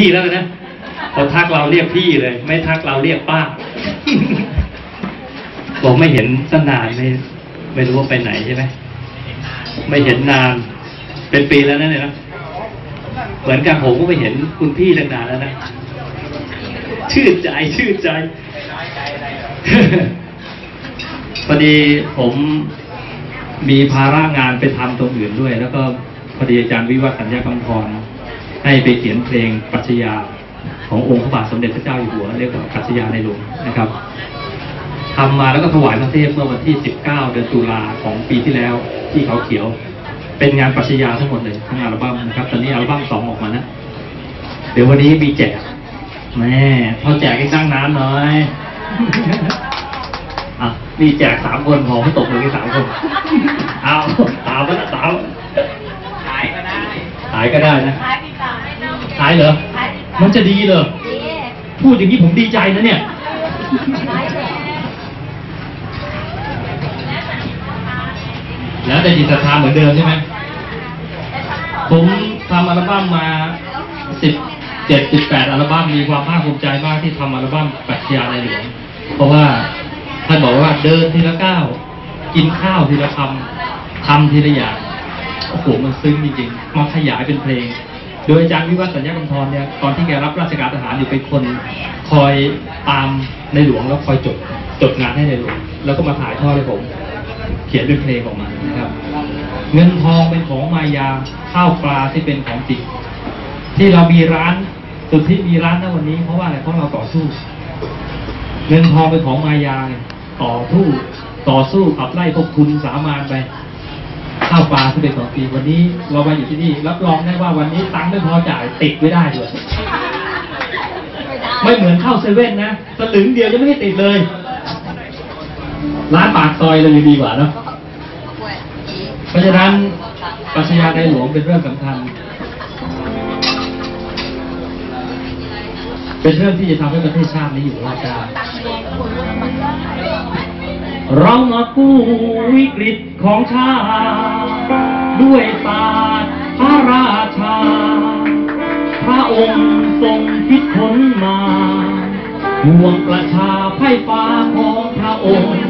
พี่แล้วนะพอทักเราเรียกพี่เลย ไม่ทักเราเรียกป้า บอกไม่เห็นสนานไม่ไม่รู้ว่าไปไหนใช่ไหมไม่เห็นนาน เป็นปีแล้วนะเนี่ยนะเหมือนกันผมก็ไม่เห็นคุณพี่ตั้งนานแล้วนะชื่นใจชื่นใจพอดีผมมีภาระงานไปทำตรงอื่นด้วย แล้วก็พอดีอาจารย์วิวัฒน์สัญญากำพร ให้ไปเขียนเพลงปรัชญาขององค์พระบาทสมเด็จพระเจ้าอยู่หัวเรียกว่าปรัชญาในหลวงนะครับทำมาแล้วก็ถวายพระเทพเมื่อวันที่ 19 เดือนตุลาของปีที่แล้วที่เขาเขียว เป็นงานปรัชญาทั้งหมดเลยทั้งอัลบั้มนะครับ ตอนนี้อัลบั้มสองออกมานะเดี๋ยววันนี้มีแจกแม่พอแจกให้ตั้งน้ำหน่อยอะมีแจกสามคนพอไม่ตกเลยที่สามคนเอาตามมาแล้วตามขายก็ได้ขายก็ได้นะขายปีเลยเหรอ มันจะดีเหรอ พูดอย่างนี้ผมดีใจนะเนี่ยแต่แล้วแต่จิตศรัทธาเหมือนเดิมใช่ไหม ผมทำอัลบั้มมาสิบเจ็ดสิบแปดอัลบั้มมีความภาคภูมิใจมากที่ทำอัลบั้มปรัชญาในหลวง เพราะว่าท่านบอกว่าเดินทีละก้าวกินข้าวทีละคำทำทีละอย่างโอ้โหมันซึ้งจริงๆมาขยายเป็นเพลง โดยอาจารย์วิวัฒน์สัญญากำธรเนี่ยตอนที่แกรับราชการทหารอยู่เป็นคนคอยตามในหลวงแล้วคอยจดจดงานให้ในหลวงแล้วก็มาถ่ายทอดให้ผม เขียนเป็นเพลงออกมานะครับ เงินทองเป็นของมายาข้าวปลาที่เป็นของจริงที่เรามีร้านสุดที่มีร้านณวันนี้เพราะว่าอะไรเพราะเราต่อสู้ เงินทองเป็นของมายาต่อสู้ต่อสู้ขับไล่พวกคุณสามานไปาวปลาที่เป็นของจริงวันนี้เรามาอยู่ที่นี่รับรองได้ว่าวันนี้ตังค์ไม่พอจ่ายติดไม่ได้ด้วยไม่เหมือนเข้าเซเว่นนะสลึงเดียวยังไม่ให้ติดเลย ร้านปากซอยเลยดีกว่าเนาะเพราะฉะนั้นปรัชญาในหลวงเป็นเรื่องสำคัญ เป็นเรื่องที่จะทำให้ประเทศชาตินี้อยู่รอดได้เรามากู้วิกฤตของชาติ ด้วยศาสตร์พระราชา พระองค์ทรงคิดค้นมาห่วงประชาไพ่ฟ้าของพระองค์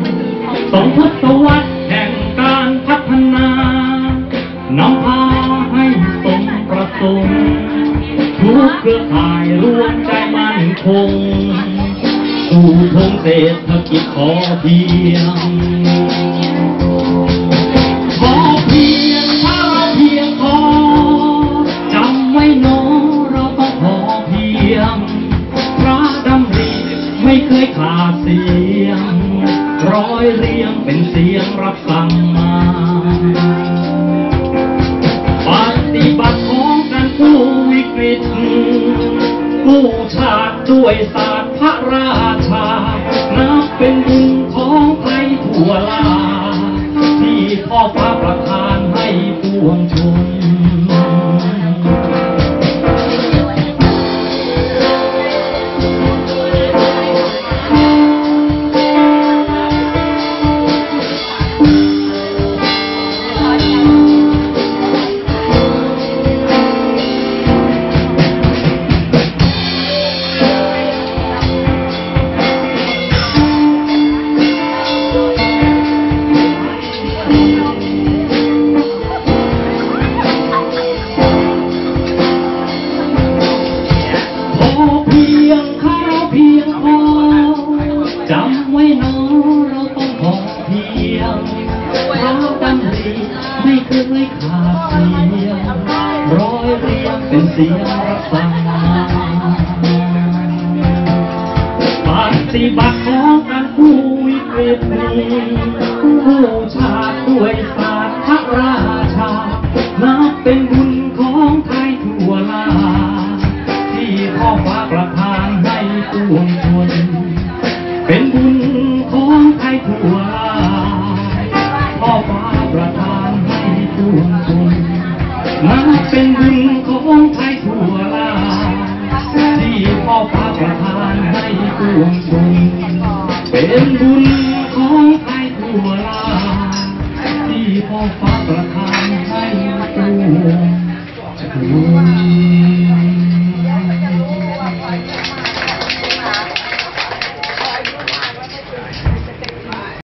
สองทศวรรษแห่งการพัฒนานำพาให้สมประสงค์ทุกเครือข่ายรวมใจมั่นคงสู่ทงเศรษฐกิจพอเพียง ไม่เคยขาดเสียง ร้อยเรียงเป็นเสียงรับสั่งมาปฏิบัติของกันกู้วิกฤตกู้ชาติด้วยศาสตร์พระราชา นับเป็นบุญ ไม่ขาดเสียงร้อยเรียงเป็นเสียงรับฟังมาปฏิบัติของกันผู้วิกฤตนี้ผู้ชาติด้วยศาสตร์พระราชานับเป็นบุญของ ปวงชนเป็นบุญของไทยทั่วที่พ่อฟ้าประทานให้ตัว